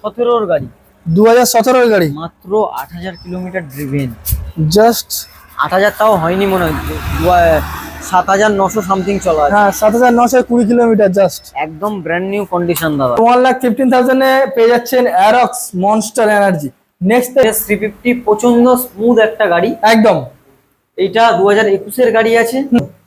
সতেরোর গাড়ি। দু হাজার সতেরোর গাড়ি। মাত্র আট হাজার কিলোমিটার ড্রিভেন জাস্ট আট হাজার তাও হয়নি মনে হয়। সাত হাজার নশো সামথিং চলা আছে। হ্যাঁ সাত হাজার নশো কুড়ি কিলোমিটার জাস্ট একদম ব্র্যান্ড নিউ কন্ডিশন দাদা। ওয়ান লাখ ফিফটিন থাউজেন্ডে পেয়ে যাচ্ছেন Aerox Monster Energy next three fifty প্রচণ্ড স্মুথ একটা গাড়ি। একদম। এইটা দু হাজার একুশের গাড়ি আছে।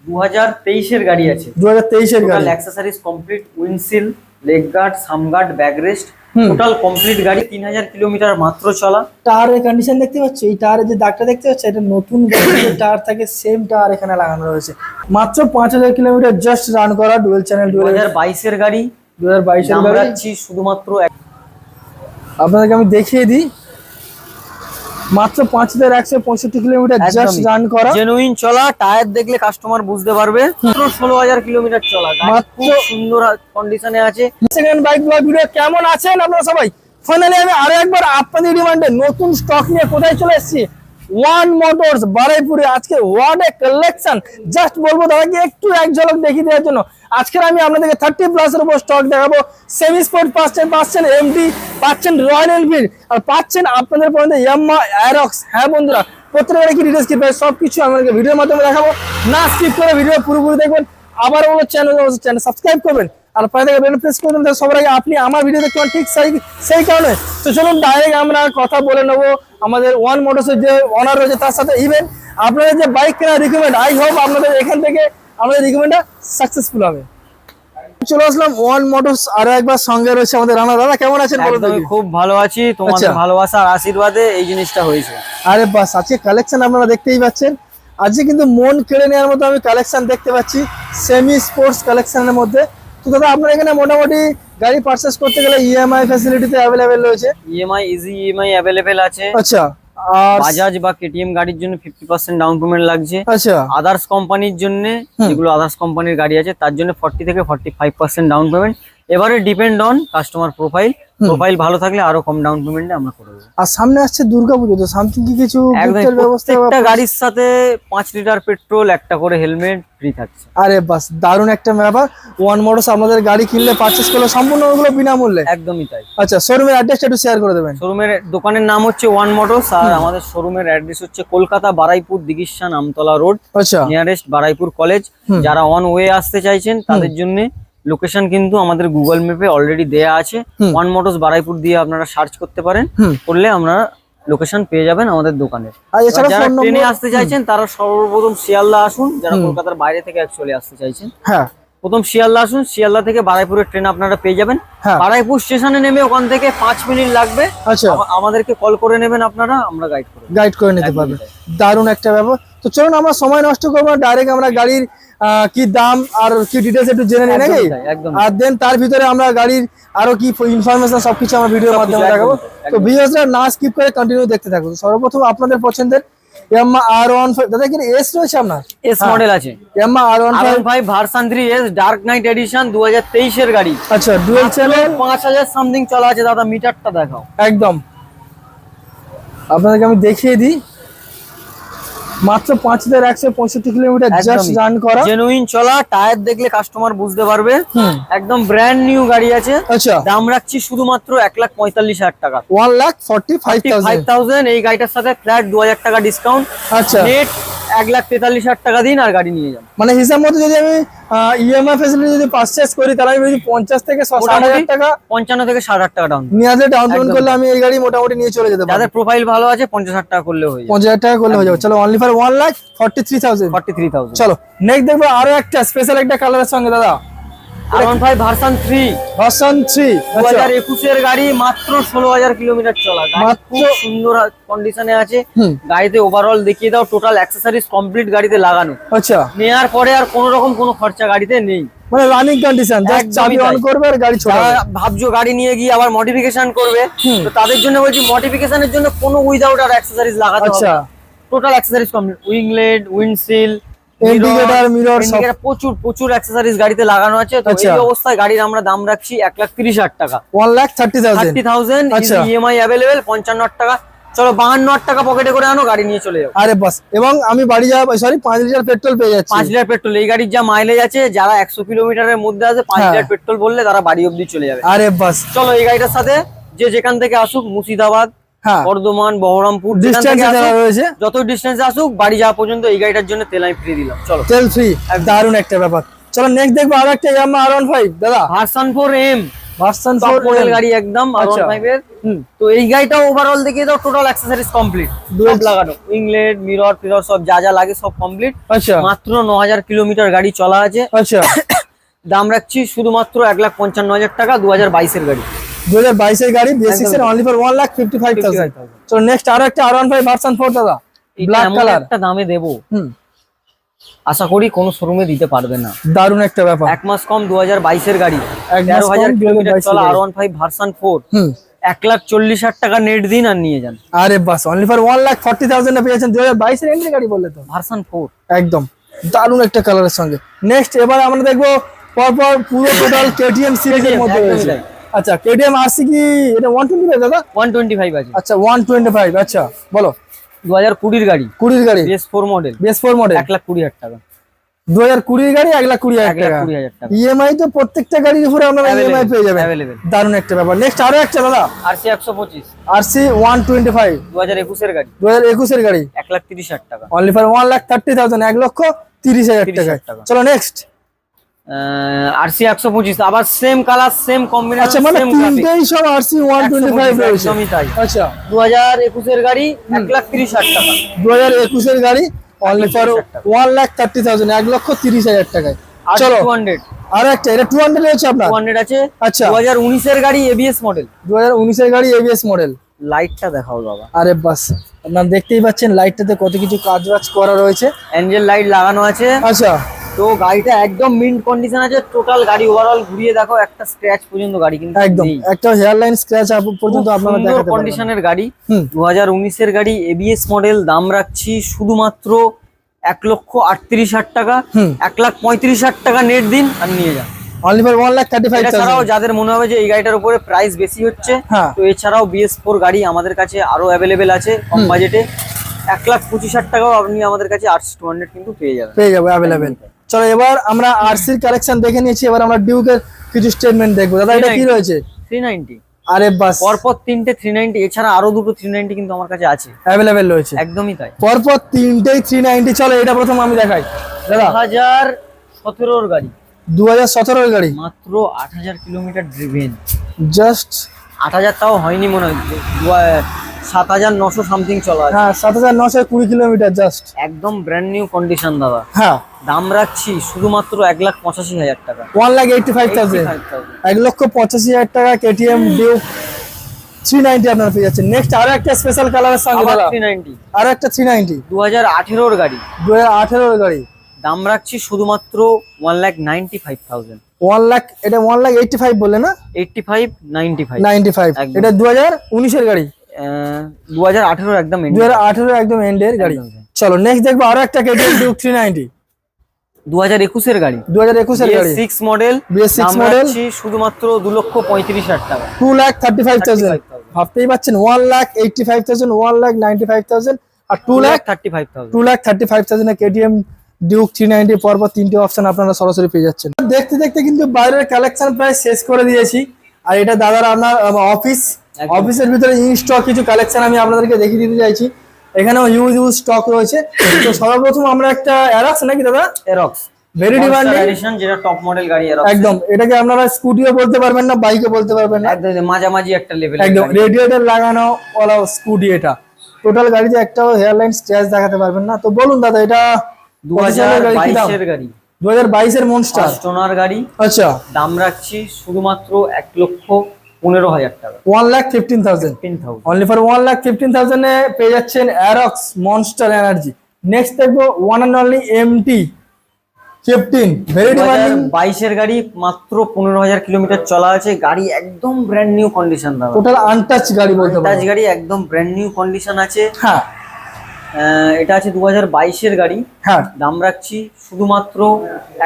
দু হাজার তেইশের গাড়ি আছে। দু হাজার তেইশের গাড়ি। Total complete windshield leg guard সামগার্ড backrest hmm. Total complete গাড়ি তিন হাজার কিলোমিটার মাত্র চলা। টায়ারের কন্ডিশন দেখতে পাচ্ছ? এই টায়ারের যে দাগটা দেখতে পাচ্ছ এটা নতুন গাড়ির যে টায়ার থাকে সেম টায়ার এখানে লাগানো রয়েছে। মাত্র পাঁচ হাজার কিলোমিটার জাস্ট রান করা ডুয়েল চ্যানেল দু হাজার বাইশের গাড়ি। দু হাজার বাইশের গাড়ি। শুধুমাত্র আপনাদেরকে আমি দেখিয়ে দিই। মাত্র পাঁচ হাজার একশো পঁয়ষট্টি কিলোমিটার জাস্ট রান করা। জেনুইন চলা টায়ার দেখলে কাস্টমার বুঝতে পারবে। মাত্র ষোলো হাজার কিলোমিটার চলা। মাত্র- সুন্দর কন্ডিশনে আছে। সেকেন্ড বাইক ভিডিও কেমন আছেন আপনারা সবাই? ফাইনালি আমি আরও একবার আপনাদের ডিমান্ডে নতুন স্টক নিয়ে কোথায় চলে এসেছি? ওয়ান মোটরস বারাইপুরে আজকে ওয়ান এ কালেকশন জাস্ট বলব দাদাকে, একটু এক ঝলক দেখিয়ে দেওয়ার জন্য। আজকে আমি আপনাদেরকে থার্টি প্লাসের উপর স্টক দেখাবো। সেমি স্পোর্ট পাচ্ছেন পাচ্ছেন এমডি পাচ্ছেন রয়্যাল এনফিল্ড আর পাচ্ছেন আপনাদের পর্যন্ত ইয়াম্মা অ্যারক্স হ্যাঁ বন্ধুরা প্রত্যেকটা কি ডিটেলস কি পাই সব কিছু আমাদেরকে ভিডিওর মাধ্যমে দেখাবো। না স্কিপ করে ভিডিও পুরোপুরি দেখবেন। আবার বলো চ্যানেল চ্যানেল সাবস্ক্রাইব করবেন। আর পায়ে থেকে প্রেস করে দেবেন সবার আগে আপনি আমার ভিডিও দেখতে পান ঠিক সেই সেই কারণে। তো চলুন ডাইরেক্ট আমরা কথা বলে নেব আমাদের ওয়ান মোটরসের যে অনার রয়েছে তার সাথে ইভেন আপনাদের যে বাইক কেনার রিকমেন্ড আই হোপ আপনাদের এখান থেকে আমাদের রিকমেন্ডটা সাকসেসফুল হবে। চলে আসলাম ওয়ান মোটরস আরও একবার সঙ্গে রয়েছে আমাদের রানা। দাদা কেমন আছেন? খুব ভালো আছি তোমাদের আচ্ছা। ভালোবাসা আর আশীর্বাদে এই জিনিসটা হয়েছে। আরে বাস আজকে কালেকশন আপনারা দেখতেই পাচ্ছেন। আজকে কিন্তু মন কেড়ে নেওয়ার মতো আমি কালেকশন দেখতে পাচ্ছি সেমি স্পোর্টস কালেকশনের মধ্যে। তো দাদা আপনার এখানে মোটামুটি গাড়ি পারচেস করতে গেলে ইএমআই ফ্যাসিলিটি তো अवेलेबल রয়েছে? ইএমআই ইজি ইএমআই अवेलेबल আছে। আচ্ছা আর বাজাজ বা কেটিএম গাড়ির জন্য ফিফটি পার্সেন্ট ডাউন পেমেন্ট লাগছে। আচ্ছা। আদার্স কোম্পানির জন্য যেগুলো আদার্স কোম্পানির গাড়ি আছে তার জন্য ফর্টি থেকে forty five percent down payment এবারে depend on customer profile profile ভালো থাকলে আরও কম ডাউন পেমেন্টে আমরা করে দেবো। আর সামনে আসছে দুর্গাপুজো তো সামথিং কি কিছু গিফটের ব্যবস্থা প্রত্যেকটা গাড়ির সাথে পাঁচ লিটার পেট্রোল একটা করে হেলমেট ফ্রি থাকছে। আরে বাস দারুণ একটা ব্যাপার। ওয়ান মোটরস আপনাদের গাড়ি কিনলে পারচেস করলে সম্পূর্ণ ওগুলো বিনামূল্যে। একদমই তাই। আচ্ছা শোরুমের অ্যাড্রেসটা একটু শেয়ার করে দেবেন। শোরুমের দোকানের নাম হচ্ছে ওয়ান মোটরস আর আমাদের শোরুমের অ্যাড্রেস হচ্ছে কলকাতা বারাইপুর দিগিস্বান আমতলা রোড আচ্ছা। নিয়ারেস্ট বারাইপুর কলেজ যারা অন ওয়ে আসতে চাইছেন তাদের জন্য লোকেশন কিন্তু আমাদের গুগল ম্যাপে অলরেডি দেয়া আছে। ওয়ান মোটরস বারাইপুর দিয়ে আপনারা সার্চ করতে পারেন। করলে আপনারা লোকেশন পেয়ে যাবেন আমাদের দোকানে। যারা ট্রেনে আসতে চাইছেন তারা সর্বপ্রথম শিয়ালদা আসুন যারা কলকাতার বাইরে থেকে অ্যাকচুয়ালি আসতে চাইছেন। হ্যাঁ। প্রথম শিয়ালদা আসুন শিয়ালদা থেকে বারাইপুরের ট্রেন আপনারা পেয়ে যাবেন। হ্যাঁ। বারাইপুর স্টেশনে নেমে ওখান থেকে পাঁচ মিনিট লাগবে। আচ্ছা। আমাদেরকে কল করে নেবেন আপনারা আমরা গাইড করে গাইড করে নিতে একদমই পারবে। দারুণ একটা ব্যাপার তো চলুন আমরা সময় নষ্ট করব ডাইরেক্ট আমরা গাড়ির কি দাম আর কি ডিটেলস একটু জেনে নিই নাকি? আর দেন তার ভিতরে আমরা গাড়ির আরও কি ইনফরমেশন সবকিছু আমরা ভিডিওর মাধ্যমে দেখাবো। তো ভিউয়ার্সরা না স্কিপ করে কন্টিনিউ দেখতে থাকুন সর্বপ্রথম আপনাদের পছন্দের ইয়াম্মা আর ওয়ান ফাইভ দাদা কি এস রয়েছে আপনার? এস মডেল আছে। Yamaha R one five five version three S dark knight edition দু হাজার তেইশের গাড়ি। আচ্ছা ডুয়েল চ্যানেল পাঁচ হাজার সামথিং চলা আছে দাদা মিটারটা দেখাও। একদম। আপনাদেরকে আমি দেখিয়ে দিই। মাত্র পাঁচ হাজার একশো পঁয়ষট্টি কিলোমিটার জাস্ট রান করা। জেনুইন চলা টায়ার দেখলে কাস্টমার বুঝতে পারবে। একদম ব্র্যান্ড নিউ গাড়ি আছে। আচ্ছা। দাম রাখছি শুধুমাত্র এক লাখ পঁয়তাল্লিশ হাজার টাকা। One lakh forty five thousand thousand এই গাড়িটার সাথে ফ্ল্যাট দু হাজার টাকা ডিসকাউন্ট আচ্ছা। নেট এক লাখ তেতাল্লিশ হাজার টাকা দিন আর গাড়ি নিয়ে যান মানে হিসাব মতো যদি আমি ইএমআই ফেসিলিটি যদি পারচেস করি তাহলে আমি যদি পঞ্চাশ থেকে হাজার টাকা পঞ্চান্ন থেকে ষাট হাজার টাকা ডাউন নিয়ে আসলে ডাউন পেমেন্ট করলে আমি এই গাড়ি মোটামুটি নিয়ে চলে যেতে যাদের প্রোফাইল ভালো আছে পঞ্চাশ হাজার টাকা করলে হয়ে পঞ্চাশ হাজার টাকা করলে হয়ে যাবে। চলো only for one lakh forty three thousand forty three thousand চলো নেক্সট দেখব আরও একটা স্পেশাল একটা কালারের সঙ্গে দাদা। ভার্সান একুশের গাড়ি মাত্র ষোলো হাজার কিলোমিটার চলা। মাত্র- সুন্দর কন্ডিশনে আছে। গাড়িতে ওভারঅল দেখিয়ে দাও টোটাল অ্যাক্সেসরিজ কমপ্লিট গাড়িতে লাগানো। আচ্ছা। পরে আর কোনো রকম কোনো খরচা গাড়িতে নেই। মানে রানিং কন্ডিশন জাস্ট চাবি অন করবে আর গাড়ি যারা ভাবছ গাড়ি নিয়ে গিয়ে আবার মডিফিকেশন করবে তো তাদের জন্য বলছি মডিফিকেশনের জন্য কোনো উইদাউট আর অ্যাক্সেসরিজ লাগাতে হবে আচ্ছা total accessories complete winglet windshield সব। প্রচুর প্রচুর অ্যাক্সেসরিজ গাড়িতে লাগানো আছে। তো আচ্ছা। এই অবস্থায় গাড়ির আমরা দাম রাখছি লাখ তিরিশ হাজার টাকা। লাখ আচ্ছা। ইএমআই পঞ্চান্ন টাকা। চলো বাহান্ন হাজার টাকা পকেটে করে আনো গাড়ি নিয়ে চলে যাও আরে বাস। এবং আমি বাড়ি যাওয়া সরি লিটার পেট্রোল পেয়ে যাচ্ছি। লিটার পেট্রোল এই গাড়ির যা মাইলেজ আছে যারা একশো কিলোমিটারের মধ্যে আছে পাঁচ হ্যাঁ। লিটার পেট্রোল বললে তারা বাড়ি অবধি চলে যাবে। আরে বাস। চলো এই গাড়িটার সাথে যে যেখান থেকে আসুক মুর্শিদাবাদ বর্ধমান বহরমপুর রয়েছে। যত ডিস্টেন্স আসুক বাড়ি যাওয়া পর্যন্ত এই গাড়িটার জন্য তেল আমি ফ্রি দিলাম। চলো। তেল ফ্রি দারুণ একটা ব্যাপার। চলো নেক্সট দেখব আর একটা ইয়ামা আর ওয়ান ফাইভ দাদা। Version four M version four model গাড়ি একদম আর। ফাইভ এর। তো এই গাড়িটা ওভারঅল দেখিয়ে দাও টোটাল অ্যাক্সেসরিজ কমপ্লিট লাগানো। মিরর ফিরর সব যা যা লাগে সব কমপ্লিট আচ্ছা। মাত্র ন হাজার কিলোমিটার গাড়ি চলা আছে। আচ্ছা। দাম রাখছি শুধুমাত্র এক লাখ পঞ্চান্ন হাজার টাকা দু হাজার বাইশের গাড়ি। দু হাজার বাইশের গাড়ি বেসিক্স এর only for one lakh fifty five thousand 55,000 next আরও একটা R one five version four দাদা। ব্ল্যাক কালার একটা দামে দেবো। আশা করি কোনো শোরুমে দিতে পারবে না। দারুণ একটা ব্যাপার। এক মাস কম দু হাজার বাইশের গাড়ি। তেরো হাজার কিলোমিটার 2022 চলা গাড়ি। R one five version four এক লাখ চল্লিশ হাজার টাকা নেট দিন আর নিয়ে যান। আরে বাস only for one lakh forty thousand পেয়েছেন। দু হাজার বাইশের এন্ট্রি গাড়ি বললে তো। ভার্সন ফোর একদম। দারুণ একটা কালারের সঙ্গে। নেক্সট এবার আমরা দেখব পরপর পুরো টোটাল কেটিএম সিরিজের মধ্যে রয়েছে। আচ্ছা কেটিএম আরসি কি এটা ওয়ান টোয়েন্টি ফাইভ দাদা? ওয়ান টোয়েন্টি ফাইভ আছে। আচ্ছা ওয়ান টোয়েন্টি ফাইভ আচ্ছা বলো। দু হাজার কুড়ির গাড়ি। কুড়ির গাড়ি? BS four model BS four model এক লাখ কুড়ি হাজার টাকা। দু হাজার কুড়ির গাড়ি এক লাখ কুড়ি এক হাজার লাখ টাকা। ইএমআই তো প্রত্যেকটা গাড়ির উপরে আপনারা ইএমআই পেয়ে যাবেন। অ্যাভেলেবেল দারুণ একটা ব্যাপার। নেক্সট আরও একটা দাদা। আরসি ওয়ান টোয়েন্টি ফাইভ দু একুশের গাড়ি। দু হাজার একুশের গাড়ি। এক লাখ তিরিশ হাজার টাকা। Only for one lakh thirty thousand এক লক্ষ তিরিশ হাজার 30,000 টাকা টাকা। চলো নেক্সট আর সি একশো পঁচিশ। আবার সেম কালার সেম আচ্ছা কম্বিনেশন মানে সেম তিনটেই সব আরসি ওয়ান টোয়েন্টি ফাইভ রয়েছে। একদমই তাই। আচ্ছা। দু হাজার একুশের গাড়ি এক লাখ তিরিশ হাজার টাকা। দু হাজার একুশের গাড়ি only for one lakh thirty thousand এক লক্ষ তিরিশ হাজার টাকায়। চলো। টু হান্ড্রেড আর একটা এটা টু হান্ড্রেড রয়েছে আপনার? টু হান্ড্রেড আছে। আচ্ছা। দু হাজার উনিশের গাড়ি এবিএস মডেল দু হাজার উনিশের গাড়ি এবিএস মডেল লাইটটা দেখাও বাবা। আরে বাস আপনার দেখতেই পাচ্ছেন লাইটটাতে কত কিছু কাজ বাজ করা রয়েছে। অ্যাঞ্জেল লাইট লাগানো আছে। আচ্ছা। তো গাড়িটা একদম মিন্ট কন্ডিশন আছে টোটাল গাড়ি ওভারঅল ঘুরিয়ে দেখো একটা স্ক্র্যাচ পর্যন্ত গাড়ি কিন্তু একদম। একটা হেয়ার লাইন স্ক্র্যাচ পর্যন্ত আপনারা দেখাতে পারবেন। কন্ডিশনের গাড়ি। হুম। দু হাজার উনিশের গাড়ি এবিএস মডেল দাম রাখছি শুধুমাত্র এক লক্ষ আটত্রিশ হাজার টাকা। এক লাখ পঁয়ত্রিশ হাজার টাকা নেট দিন আর নিয়ে যান। Only for one lakh thirty five এটা ছাড়াও যাদের মনে হবে যে এই গাড়িটার উপরে প্রাইস বেশি হচ্ছে হ্যাঁ। তো এছাড়াও বিএস ফোর গাড়ি আমাদের কাছে আরও অ্যাভেলেবেল আছে কম বাজেটে এক লাখ পঁচিশ হাজার টাকাও আপনি আমাদের কাছে আটশো টু হান্ড্রেড কিন্তু পেয়ে যাবেন। পেয়ে যাব অ্যাভেলেবেল চলো এবার আমরা আরসির কালেকশন দেখে নিয়েছি এবার আমরা ডিউকের কিছু স্টেটমেন্ট দেখব। দাদা এটা কি রয়েছে? থ্রি নাইনটি আরে বাস। পরপর তিনটে থ্রি নাইনটি এছাড়া আরও দুটো থ্রি নাইনটি কিন্তু আমার কাছে আছে। অ্যাভেলেবেল রয়েছে। একদমই তাই। পরপর তিনটেই থ্রি নাইনটি চলো এটা প্রথম আমি দেখাই। দাদা। দু হাজার সতেরোর গাড়ি। দু হাজার সতেরোর গাড়ি। মাত্র আট হাজার কিলোমিটার ড্রিভেন জাস্ট আট হাজার তাও হয়নি মনে হয়। সাত হাজার নশো সামথিং চলা হ্যাঁ সাত হাজার নশো কুড়ি কিলোমিটার জাস্ট একদম ব্র্যান্ড নিউ কন্ডিশন দাদা। হ্যাঁ। দাম রাখছি শুধুমাত্র এক লাখ পঁচাশি হাজার টাকা। ওয়ান লাখ ফাইভ থাউজেন্ড 85,000 এক লক্ষ পঁচাশি হাজার টাকা কেটিএম ডিউক থ্রি নাইনটি আপনারা পেয়ে যাচ্ছেন। নেক্সট আরও একটা স্পেশাল কালারের সঙ্গে থ্রি নাইনটি আরও একটা থ্রি নাইনটি দু হাজার আঠেরোর গাড়ি। দু হাজার আঠেরোর গাড়ি। দাম রাখছি শুধুমাত্র one lakh ninety five thousand. One lakh এটা ওয়ান লাখ এইটটি ফাইভ না? Eighty five ninety five ninety five. এটা দু হাজার উনিশের গাড়ি। দু হাজার আঠেরোর একদম দু হাজার আঠেরো একদম এন্ডের গাড়ি। চলো নেক্সট দেখব আরও একটা কেটিএম ডিউক থ্রি নাইনটি দু হাজার একুশের গাড়ি। দু হাজার একুশের গাড়ি। সিক্স মডেল BS6 দাম model। রাখছি শুধুমাত্র দু লক্ষ পঁয়ত্রিশ হাজার টাকা। Two lakh thirty five thousand ভাবতেই পাচ্ছেন one lakh eighty five thousand one lakh ninety five thousand আর two lakh thirty five thousand two lakh thirty five thousand KTM Duke three ninety পরপর তিনটে অপশন আপনারা সরাসরি পেয়ে যাচ্ছেন। দেখতে দেখতে কিন্তু বাইরের কালেকশন প্রায় শেষ করে দিয়েছি। আর এটা দাদার আপনার অফিস। অফিসের ভিতরে ইন স্টক কিছু কালেকশন আমি আপনাদেরকে দেখিয়ে দিতে চাইছি। এখানেও হিউজ হিউজ স্টক রয়েছে। তো সর্বপ্রথম আমরা একটা অ্যারাক্স নাকি দাদা? এরক্স ভেরি ডিমান্ডিং এডিশন যেটা টপ মডেল গাড়ি এরক্স একদম। এটাকে আপনারা স্কুটিও বলতে পারবেন না বাইকে বলতে পারবেন না। একদম মাঝামাঝি একটা লেভেল একদম। রেডিয়েটর লাগানো ওলা স্কুটি এটা। টোটাল গাড়িতে একটাও হেয়ারলাইন স্ক্র্যাচ দেখাতে পারবেন না। তো বলুন দাদা এটা দু কত হাজার সালের গাড়ি কি দাম? বাইশের গাড়ি। দু হাজার বাইশের মনস্টার স্টোনার গাড়ি। আচ্ছা। দাম রাখছি শুধুমাত্র এক লক্ষ পনেরো হাজার টাকা। One lakh fifteen thousand only for one lakh fifteen থাউজেন্ডে পেয়ে যাচ্ছেন অ্যারক্স মনস্টার এনার্জি নেক্সট দেখব one and only MT fifteen very demanding বাইশের গাড়ি মাত্র পনেরো হাজার কিলোমিটার চলা আছে। গাড়ি একদম ব্র্যান্ড নিউ কন্ডিশন দাদা। টোটাল আনটাচ গাড়ি বলতে টাচ গাড়ি একদম ব্র্যান্ড নিউ কন্ডিশন আছে। হ্যাঁ। এটা আছে দু হাজার বাইশের গাড়ি। হ্যাঁ। দাম রাখছি শুধুমাত্র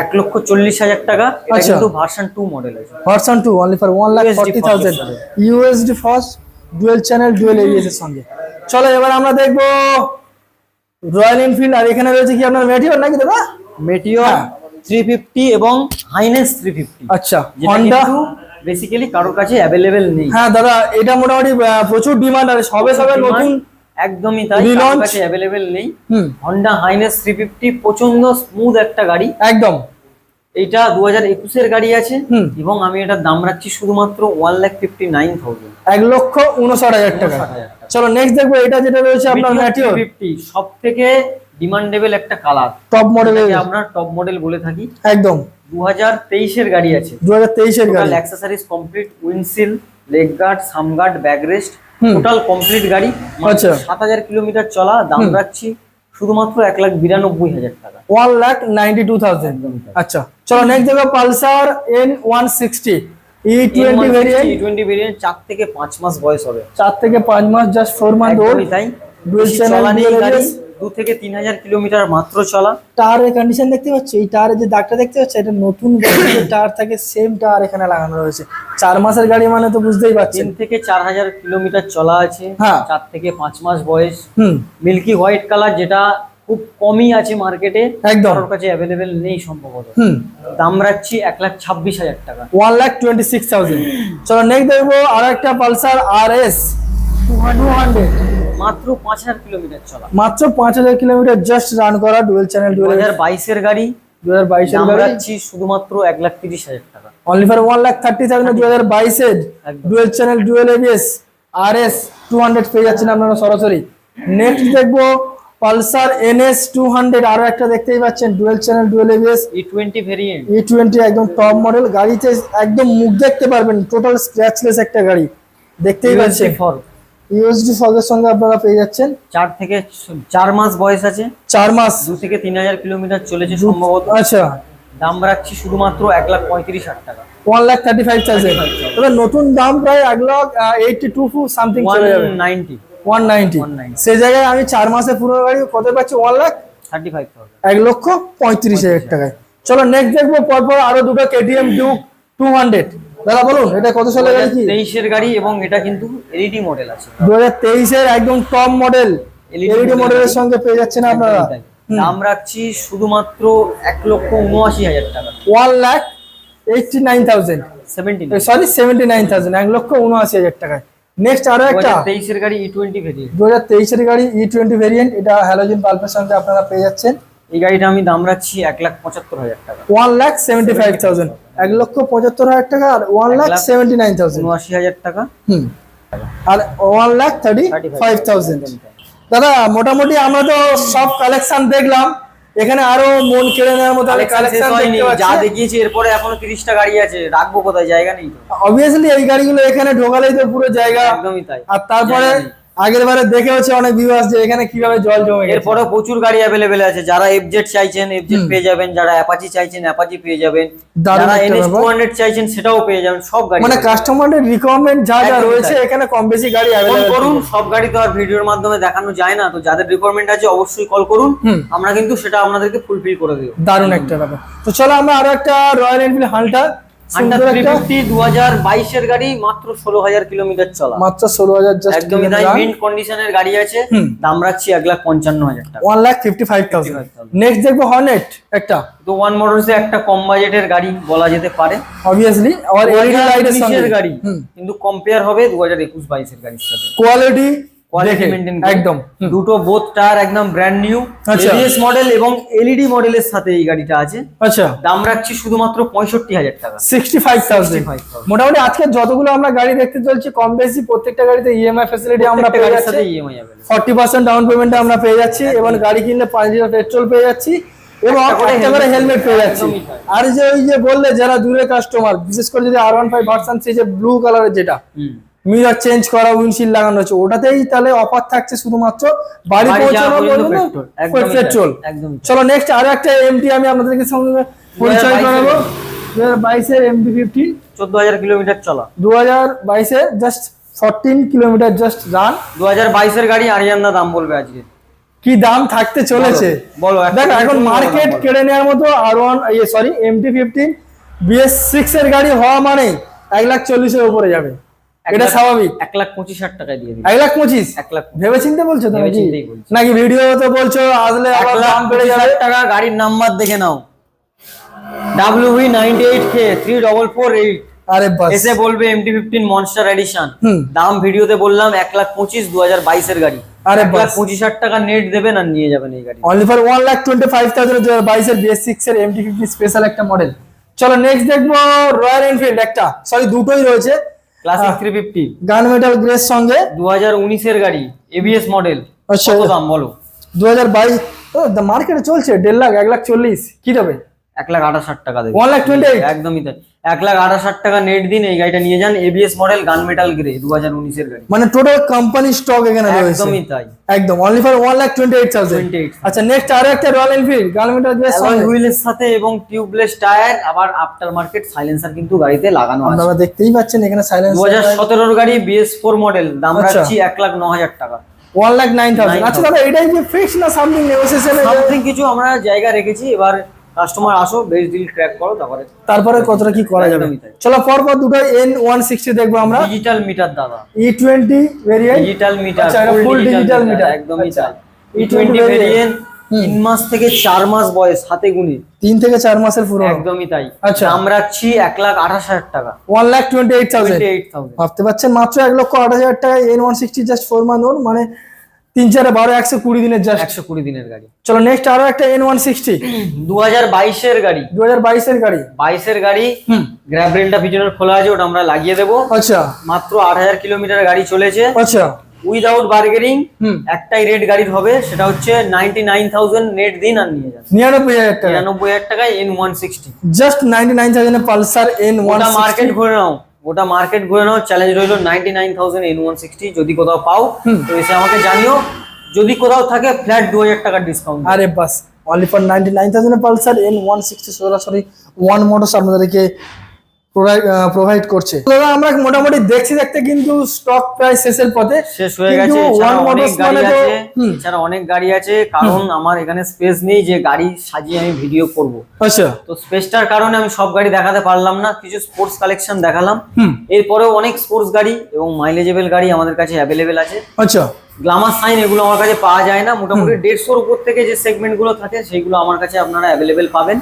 এক লক্ষ চল্লিশ হাজার টাকা। এটা আচ্ছা। কিন্তু ভার্সন টু মডেল আছে। Version two only for one lakh forty thousand USD first dual channel dual ABS এর সঙ্গে। চলো এবার আমরা দেখব রয়্যাল এনফিল্ড আর এখানে রয়েছে কি আপনার মেটিওর নাকি দাদা? মেটিওর। থ্রি ফিফটি এবং হাইনেস থ্রি ফিফটি আচ্ছা হন্ডা বেসিক্যালি কারোর কাছে অ্যাভেলেবেল নেই। হ্যাঁ দাদা এটা মোটামুটি প্রচুর ডিমান্ড আছে সবে সবে নতুন একদমই তাই কাছে অ্যাভেলেবেল নেই। হাইনেস থ্রি ফিফটি প্রচণ্ড স্মুথ একটা গাড়ি। একদম। দু হাজার একুশের গাড়ি আছে এবং আমি এটার দাম রাখছি শুধুমাত্র one lakh fifty nine thousand এক লক্ষ উনষাট হাজার টাকা। চলো নেক্সট দেখব এটা যেটা রয়েছে আপনার ম্যাটিওর ফিফটি সব থেকে ডিমান্ডেবল একটা কালার টপ মডেলের আমরা টপ মডেল বলে থাকি। একদম। দু হাজার তেইশের গাড়ি আছে। দু হাজার তেইশের গাড়ি। Accessories complete windshield leg guard sump guard back rest. Total complete গাড়ি আচ্ছা। সাত হাজার কিলোমিটার চলা দাম রাখছি শুধুমাত্র এক লাখ বিরানব্বই হাজার টাকা। One lakh ninety two thousand আচ্ছা চলো নেক্সট দেখো Pulsar N one sixty E twenty variant twenty variant চার থেকে পাঁচ মাস বয়স হবে। চার থেকে পাঁচ মাস জাস্ট ফোর মান্থ ওল্ড তাই। চলা নেই গাড়ি। দু থেকে তিন হাজার কিলোমিটার মাত্র চলা। টায়ারের কন্ডিশন দেখতে পাচ্ছ? এই টায়ারের যে দাগটা দেখতে পাচ্ছ এটা নতুন টায়ার থাকে সেম টায়ার এখানে লাগানো রয়েছে। চার মাসের গাড়ি মানে তো বুঝতেই পারছেন। তিন থেকে চার হাজার কিলোমিটার চলা আছে হ্যাঁ। চার থেকে পাঁচ মাস বয়স। হুম। মিল্কি হোয়াইট কালার যেটা খুব কমই আছে মার্কেটে একদম। কারোর কাছে অ্যাভেলেবেল নেই সম্ভবত। দাম রাখছি এক লাখ ছাব্বিশ হাজার টাকা। One lakh twenty six thousand চলো নেক্সট দেখব আর একটা Pulsar R S two hundred মাত্র পাঁচ হাজার কিলোমিটার চলা। মাত্র পাঁচ হাজার কিলোমিটার জাস্ট রান করা ডুয়েল চ্যানেল দু হাজার বাইশের গাড়ি। দু হাজার বাইশের গাড়ি। রাখছি শুধুমাত্র এক লাখ তিরিশ হাজার টাকা। Only for one lakh thirty thousand দু হাজার বাইশের। Dual channel dual ABS R S two hundred পেয়ে যাচ্ছেন আপনারা সরাসরি। নেক্সট দেখব পালসার এনএস টু হান্ড্রেড আরও একটা দেখতেই পাচ্ছেন dual channel dual ABS E twenty variant E twenty একদম টপ মডেল গাড়িতে একদম মুখ দেখতে পারবেন টোটাল স্ক্র্যাচলেস একটা গাড়ি। দেখতেই পাচ্ছেন। ইউএসডি ফগের সঙ্গে আপনারা পেয়ে যাচ্ছেন। চার থেকে চার মাস বয়স আছে। চার মাস। দু থেকে তিন হাজার কিলোমিটার চলেছে সম্ভবত। আচ্ছা। দাম রাখছি শুধুমাত্র এক লাখ পঁয়ত্রিশ হাজার টাকা। One lakh thirty five thousand তবে নতুন দাম প্রায় এক lakh eighty two something one চলে যাবে। নাইনটি ওয়ান নাইনটি সে জায়গায় আমি চার মাসে পুরো গাড়ি কত পাচ্ছি? One lakh thirty five thousand এক লক্ষ পঁয়ত্রিশ হাজার টাকায়। চলো নেক্সট দেখব পরপর আরও দুটো কেটিএম ডিউক টু হান্ড্রেড দাদা বলুন এটা কত সালের গাড়ি কি? তেইশের গাড়ি এবং এটা কিন্তু এলইডি মডেল আছে। দু হাজার তেইশের একদম টপ মডেল এলইডি মডেলের সঙ্গে পেয়ে যাচ্ছেন আপনারা। দাম রাখছি শুধুমাত্র এক লক্ষ উনআশি হাজার টাকা। One lakh eighty nine thousand. Seventy sorry seventy nine thousand এক লক্ষ উনআশি হাজার টাকায় নেক্সট আরও একটা। তেইশের গাড়ি ই টোয়েন্টি ভেরিয়েন্ট দু হাজার তেইশের গাড়ি ই টোয়েন্টি ভেরিয়েন্ট এটা হ্যালোজিন পাল্পের সঙ্গে আপনারা পেয়ে যাচ্ছেন। এই গাড়িটা আমি দাম রাখছি এক লাখ পঁচাত্তর হাজার টাকা। One lakh seventy five thousand এক লক্ষ পঁচাত্তর হাজার টাকা আর one lakh lakh seventy nine thousand উনআশি হাজার টাকা। হুম। আর one lakh thirty five thousand দাদা মোটামুটি আমরা তো সব কালেকশন দেখলাম। এখানে আরও মন কেড়ে নেওয়ার মতো কালেকশন যা দেখিয়েছি এরপরে এখনও তিরিশটা গাড়ি আছে। রাখব কোথায়? জায়গা নেই অবভিয়াসলি এই গাড়িগুলো এখানে ঢোকালেই তো পুরো জায়গা। একদমই তাই। আর তারপরে। আগের বারে দেখে হচ্ছে অনেক ভিউয়ার্স যে এখানে কীভাবে জল জমে গেছে। এরপরে প্রচুর গাড়ি অ্যাভেলেবেল আছে। যারা এফজেড চাইছেন এফজেড পেয়ে যাবেন যারা অ্যাপাচি চাইছেন অ্যাপাচি পেয়ে যাবেন। যারা এনএস ব্যাপার। টু হান্ড্রেড চাইছেন সেটাও পেয়ে যাবেন সব গাড়ি মানে আছে। কাস্টমারের রিকোয়ারমেন্ট যা যা রয়েছে এখানে কম বেশি গাড়ি অ্যাভেলেবল করুন সব গাড়ি তো আর ভিডিওর মাধ্যমে দেখানো যায় না। তো যাদের রিকোয়ারমেন্ট আছে অবশ্যই কল করুন। আমরা কিন্তু সেটা আপনাদেরকে ফুলফিল করে দেবো। দারুণ একটা ব্যাপার। তো চলো আমরা আরও একটা রয়্যাল এনফিল্ড হান্টার গাড়ি মাত্র ষোলো হাজার কিলোমিটার চলা। মাত্র ষোলো হাজার একদমই তাই মিন্ট কন্ডিশনের গাড়ি আছে। হুম। দাম রাখছি এক লাখ পঞ্চান্ন হাজার টাকা। One lakh fifty five thousand next দেখব হর্নেট একটা। তো ওয়ান মোটরসে একটা কম বাজেটের গাড়ি বলা যেতে পারে। অবভিয়াসলি আর এলইডি লাইটের গাড়ি। কিন্তু কম্পেয়ার হবে দু হাজার একুশ বাইশের গাড়ির সাথে। কোয়ালিটি কোয়ালিটি একদম দুটো বোথ টায়ার একদম ব্র্যান্ড নিউ আচ্ছা। মডেল এবং এলইডি মডেলের সাথে এই গাড়িটা আছে। আচ্ছা। দাম রাখছি শুধুমাত্র পঁয়ষট্টি হাজার টাকা। সিক্সটি ফাইভ থাউজেন্ড 65,000 মোটামুটি আজকে যতগুলো আমরা গাড়ি দেখতে চলছি কম বেশি প্রত্যেকটা গাড়িতে ইএমআই ফ্যাসিলিটি আমরা পেয়ে সাথে যাচ্ছি। ইএমআই ফর্টি পার্সেন্ট ডাউন পেমেন্টে আমরা পেয়ে যাচ্ছি এবং গাড়ি কিনলে পাঁচ লিটার পেট্রোল পেয়ে যাচ্ছি এবং একটা করে হেলমেট পেয়ে যাচ্ছি। আর যে ওই যে বললে যারা দূরের কাস্টমার বিশেষ করে যদি আর ওয়ান ফাইভ ভার্সান যে ব্লু কালারের যেটা মিরর চেঞ্জ করা উইন্ডশিল্ড লাগানো হচ্ছে ওটাতেই তাহলে অফার থাকছে শুধুমাত্র বাড়ি পৌঁছানো পর্যন্ত পেট্রোল। চলো নেক্সট আরও একটা এমটি আমি আপনাদেরকে সঙ্গে পরিচয় 2022 করাবো। দু হাজার বাইশের এমটি ফিফটিন চোদ্দ হাজার কিলোমিটার চলা। দু হাজার বাইশে just fourteen kilometre just run দু হাজার বাইশের গাড়ি আরিয়ান্না দাম বলবে আজকে। কি দাম থাকতে চলেছে? বলো, দেখো এখন মার্কেট কেড়ে নেওয়ার মতো আর ওয়ান ইয়ে sorry MT fifteen BS six এর গাড়ি হওয়া মানে এক লাখ চল্লিশের উপরে যাবে। এটা স্বাভাবিক। এক লাখ পঁচিশ হাজার টাকায় দিয়ে দিই এক লাখ পঁচিশ? এক লাখ ভেবে চিন্তে বলছো তো নাকি। নাকি ভিডিওতে বলছো আসলে এক লাখ বেড়ে পঁচিশ যাবে হাজার টাকা গাড়ির নাম্বার দেখে নাও। W V ninety eight K three double four eight আরে বাস। এসে বলবে এমটি ফিফটিন মনস্টার এডিশন দাম ভিডিওতে বললাম এক লাখ পঁচিশ দু হাজার বাইশের গাড়ি। আরে বাস। পঁচিশ হাজার টাকা নেট দেবেন আর নিয়ে যাবেন এই গাড়ি। Only for one lakh twenty five thousand দু হাজার বাইশের বিএস সিক্স এর এমটি ফিফটি স্পেশাল একটা মডেল চলো নেক্সট দেখব রয়্যাল এনফিল্ড একটা। সরি দুটোই রয়েছে। Classic three fifty gun metal greys সঙ্গে? দু হাজার উনিশের গাড়ি এবিএস মডেল আচ্ছা। দাম বলো? দু হাজার বাইশ মার্কেটে চলছে 1.5 লাখ এক লাখ চল্লিশ। কি দেবে? এক লাখ আঠাশ হাজার টাকা দেবে। ওয়ান লাখ টোয়েন্টি একদমই তাই। এক লাখ আঠাশ হাজার টাকা নেট দিন এই গাড়িটা নিয়ে যান ABS model gun metal grey দু হাজার উনিশের গাড়ি। মানে টোটাল কোম্পানি স্টক এখানে রয়েছে। একদমই তাই। একদম only for one lakh twenty eight thousand আচ্ছা নেক্সট আরও একটা রয়্যাল এনফিল্ড গান মেটাল সঙ্গে হুইলের সাথে এবং টিউবলেস টায়ার আবার আফটার মার্কেট সাইলেন্সার কিন্তু গাড়িতে লাগানো আছে। আপনারা দেখতেই পাচ্ছেন এখানে সাইলেন্স দু হাজার সতেরোর গাড়ি বিএস ফোর মডেল দাম আচ্ছা। রাখছি এক লাখ ন হাজার টাকা। ওয়ান লাখ নাইন থাউজেন্ড আচ্ছা দাদা এটাই কি ফিক্স না সামথিং নেগোসিয়েশন সামথিং কিছু আমরা জায়গা রেখেছি এবার কাস্টমার আসো বেস্ট ডিল ক্র্যাক করো তারপরে তারপরে কতটা কি করা যাবে। চলো পরপর দুটো এন ওয়ান সিক্সটি দেখব আমরা। ডিজিটাল মিটার দাদা। E twenty variant digital meter আচ্ছা, এটা full digital meter। একদমই। তাই। ই টোয়েন্টি ভেরিয়েন্ট তিন মাস থেকে চার মাস বয়স হাতে গুনি তিন থেকে চার মাসের পুরো একদমই তাই। আচ্ছা। দাম রাখছি এক লাখ আঠাশ হাজার টাকা। One lakh twenty eight thousand ভাবতে পারছেন মাত্র এক লক্ষ আট হাজার টাকা N one sixty just four month মানে তিন চারে বারো একশো কুড়ি দিনের জাস্ট একশো কুড়ি দিনের গাড়ি। চলো নেক্সট আরও একটা এন ওয়ান সিক্সটি দু হাজার বাইশের গাড়ি। দু হাজার বাইশের গাড়ি। বাইশের গাড়ি। হুম। গ্র্যাব রেলটা পিছনের খোলা আছে ওটা আমরা লাগিয়ে দেবো। আচ্ছা। মাত্র আট হাজার কিলোমিটার গাড়ি চলেছে। আচ্ছা। উইদাউট বার্গেনিং একটাই রেট গাড়ির হবে সেটা হচ্ছে নাইনটি নাইন থাউজেন্ড নেট দিন আর নিয়ে যান নিরানব্বই হাজার টাকা। নিরানব্বই হাজার টাকায় N one sixty just ninety nine thousand Pulsar N one market ঘুরে নাও। ওটা মার্কেট ঘুরে নাও চ্যালেঞ্জ রইল ninety nine thousand N one sixty যদি কোথাও পাও তো এসে আমাকে জানিও যদি কোথাও থাকে ফ্ল্যাট দু হাজার টাকার ডিসকাউন্ট আরে বাস only for ninety nine thousand Pulsar N one sixty সরাসরি ওয়ান মোটরস আপনাদেরকে প্রোভাইড করছে। দাদা আমরা মোটামুটি দেখছি দেখতে কিন্তু স্টক প্রায় শেষের পথে। শেষ হয়ে গেছে এছাড়া অনেক গাড়ি আছে কারণ আমার এখানে স্পেস নেই যে গাড়ি সাজিয়ে আমি ভিডিও করব। আচ্ছা। তো স্পেসটার কারণে আমি সব গাড়ি দেখাতে পারলাম না কিছু স্পোর্টস কালেকশন দেখালাম। এরপরেও অনেক স্পোর্টস গাড়ি এবং মাইলেজেবল গাড়ি আমাদের কাছে অ্যাভেলেবেল আছে। আচ্ছা। গ্লামার সাইন এগুলো আমার কাছে পাওয়া যায় না। মোটামুটি দেড়শোর উপর থেকে যে সেগমেন্টগুলো থাকে সেইগুলো আমার কাছে আপনারা অ্যাভেলেবেল পাবেন।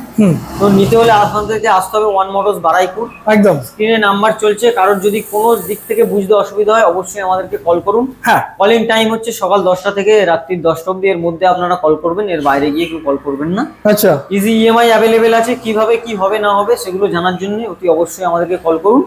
তো নিতে হলে আপনাদেরকে আসতে হবে ওয়ান মোটরস বারাইপুর একদম। স্ক্রিনে নাম্বার চলছে। কারোর যদি কোনো দিক থেকে বুঝতে অসুবিধা হয় অবশ্যই আমাদেরকে কল করুন। হ্যাঁ। কলিং টাইম হচ্ছে সকাল দশটা থেকে রাত্রির দশটা অব্দি এর মধ্যে আপনারা কল করবেন এর বাইরে গিয়ে কেউ কল করবেন না। আচ্ছা। ইজি ইএমআই অ্যাভেলেবেল আছে। কীভাবে কি হবে না হবে সেগুলো জানার জন্য অতি অবশ্যই আমাদেরকে কল করুন।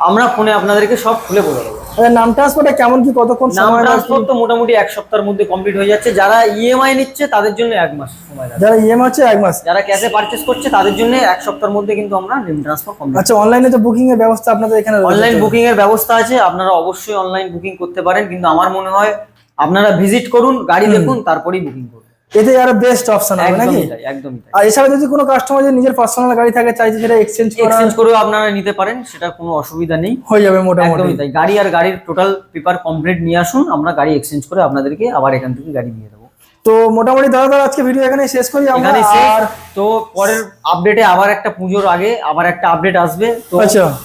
আমরা ফোনে আপনাদেরকে সব খুলে বলে দেবো। আচ্ছা, নাম ট্রান্সপোর্টে কেমন কি কতক্ষণ নাম ট্রান্সফার তো মোটামুটি এক সপ্তাহের মধ্যে কমপ্লিট হয়ে যাচ্ছে। যারা ইএমআই নিচ্ছে তাদের জন্য এক মাস সময় লাগে যারা ইএমআই হচ্ছে এক মাস। যারা ক্যাশে পারচেস করছে তাদের জন্য এক সপ্তাহের মধ্যে কিন্তু আমরা নিম ট্রান্সফার কমপ্লিট আচ্ছা অনলাইনে তো বুকিং এর ব্যবস্থা আপনাদের এখানে অনলাইন বুকিং এর ব্যবস্থা আছে। আপনারা অবশ্যই অনলাইন বুকিং করতে পারেন। কিন্তু আমার মনে হয় আপনারা ভিজিট করুন গাড়ি দেখুন তারপরেই বুকিং করুন। এতে আরও বেস্ট অপশন হবে নাকি? একদমই তাই। আর এছাড়া যদি কোনো কাস্টমার যদি নিজের পার্সোনাল গাড়ি থাকে চাইছে সেটা এক্সচেঞ্জ করা এক্সচেঞ্জ করেও আপনারা নিতে পারেন সেটা কোনো অসুবিধা নেই। হয়ে যাবে মোটামুটি। একদমই তাই। গাড়ি আর গাড়ির টোটাল পেপার কমপ্লিট নিয়ে আসুন আমরা গাড়ি এক্সচেঞ্জ করে আপনাদেরকে আবার এখান থেকে গাড়ি দিয়ে দেবো তো মোটামুটি দাদা দাদা আজকে ভিডিও এখানে শেষ করি আমরা। আর তো পরের আপডেটে আবার একটা পুজোর আগে আবার একটা আপডেট আসবে। তো।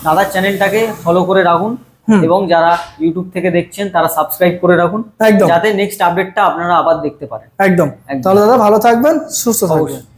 দাদার চ্যানেলটাকে ফলো করে রাখুন। এবং যারা ইউটিউব থেকে দেখছেন তারা সাবস্ক্রাইব করে রাখুন। একদম। যাতে নেক্সট আপডেটটা আপনারা আবার দেখতে পারেন। একদম। একদম। তাহলে দাদা ভালো থাকবেন সুস্থ থাকবেন।